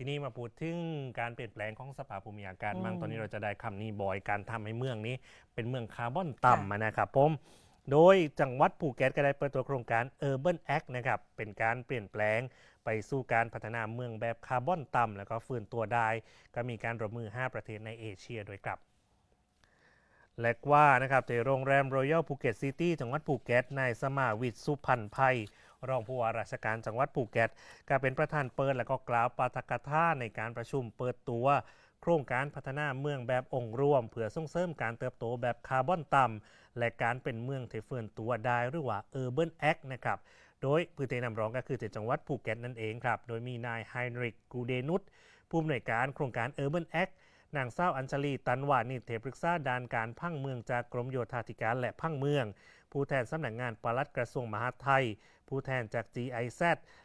ทีนี้มาพูดถึงการเปลี่ยนแปลงของสภาพภูมิอากาศอืมมั่งตอนนี้เราจะได้คำนี้บ่อยการทำให้เมืองนี้ เป็นเมืองคาร์บอนค่ะต่ำอะนะครับผม โดยจังหวัดภูเก็ตก็ได้เปิดตัวโครงการ Urban Act นะครับเป็นการเปลี่ยนแปลงไปสู่การพัฒนาเมืองแบบคาร์บอนต่ำแล้วก็ฟื้นตัวได้ ก็มีการร่วมมือ 5 ประเทศในเอเชียด้วยครับและว่านะครับที่โรงแรมรอยัลภูเก็ตซิตี้จังหวัดภูเก็ตนายสมาวิทย์สุพันธ์ภัย รองผู้ว่าราชการจังหวัดภูเก็ตก็เป็นประธานเปิดและก็กล่าวปาฐกถาในการประชุมเปิดตัวโครงการพัฒนาเมืองแบบองค์รวม เพื่อส่งเสริมการเติบโตแบบคาร์บอนต่ำและการเป็นเมืองที่เฟื่อนตัวได้หรือว่า Urban Act นะครับ โดยพื้นที่นำรองก็คือจังหวัดภูเก็ตนั่นเองครับ โดยมีนายไฮนริกกูเดนุตผู้อำนวยการโครงการ Urban Act นางสาวอัญชลีตันวานิเทปรึกษาด้านการพังเมืองจากกรมโยธาธิการและพังเมือง ผู้แทนสำนักงานปลัดกระทรวงมหาดไทย ผู้แทนจาก GIZ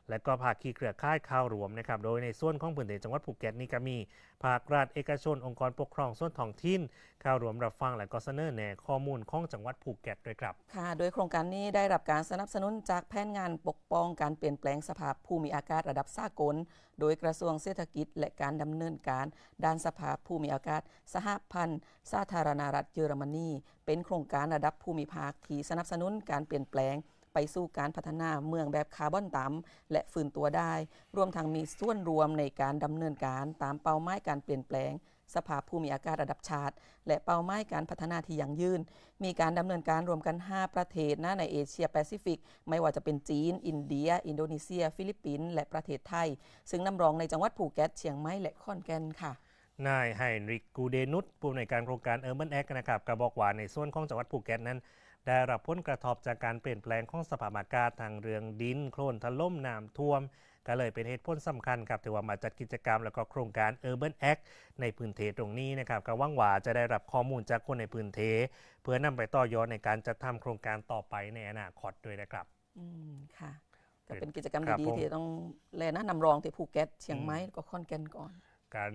และก็ภาคีเครือข่ายข่าวรวมนะครับ โดยในส่วนของพื้นที่จังหวัดภูเก็ตนี่ก็มี ภาครัฐเอกชน องค์กรปกครองส่วนท้องถิ่นข้าวรวมรับฟังและก็เสนอแนวข้อมูลของจังหวัดภูเก็ตด้วยครับค่ะ โดยโครงการนี้ได้รับการสนับสนุนจากแผนงานปกป้องการเปลี่ยนแปลงสภาพภูมิอากาศระดับสากล โดยกระทรวงเศรษฐกิจ และการดำเนินการด้านสภาพภูมิอากาศ สหพันธ์สาธารณรัฐเยอรมนีเป็นโครงการระดับภูมิภาคที่สนับสนุนการเปลี่ยนแปลงไปสู่การพัฒนาเมืองแบบคาร์บอนต่ำและฟื้นตัวได้ รวมทั้งมีส่วนรวมในการดำเนินการตามเป้าหมายการเปลี่ยนแปลง สภาพภูมิอากาศระดับชาติ และเป้าหมายการพัฒนาที่ยั่งยืน มีการดำเนินการรวมกัน 5 ประเทศนะในเอเชียแปซิฟิก ไม่ว่าจะเป็นจีน อินเดีย อินโดนีเซีย ฟิลิปปินส์และประเทศไทย ซึ่งนำรองในจังหวัดภูเก็ตเชียงใหม่และขอนแก่นค่ะนายไฮนริกกูเดนุตผู้อำนวยการโครงการ Urban Act นะครับก็บอกว่าในส่วนของจังหวัดภูเก็ตนั้น ได้รับผลกระทบจากการเปลี่ยนแปลงของสภาพอากาศทางเรื่องดิน โคลนถล่มน้ำท่วม ก็เลยเป็นเหตุผลสำคัญครับที่ว่ามาจัดกิจกรรมแล้วก็โครงการ Urban Act ในพื้นที่ตรงนี้นะครับก็หวังว่าจะได้รับข้อมูลจากคนในพื้นที่เพื่อนำไปต่อยอดในการจัดทำโครงการต่อไปในอนาคตด้วยนะครับอืมค่ะก็เป็นเป็นกิจกรรมครับดีผมๆที่ต้องแลนะนำรองที่ภูเก็ตเชียงใหม่แล้วก็ขอนแก่นก่อน การ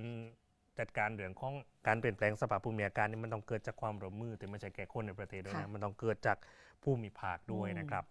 จัดการเรื่องของการเปลี่ยนแปลงสภาพภูมิอากาศนี่มันต้องเกิดจากความร่วมมือแต่ไม่ใช่แค่คนในประเทศด้วยค่ะนะมันต้องเกิดจากผู้มีภาคด้วยอืมนะครับ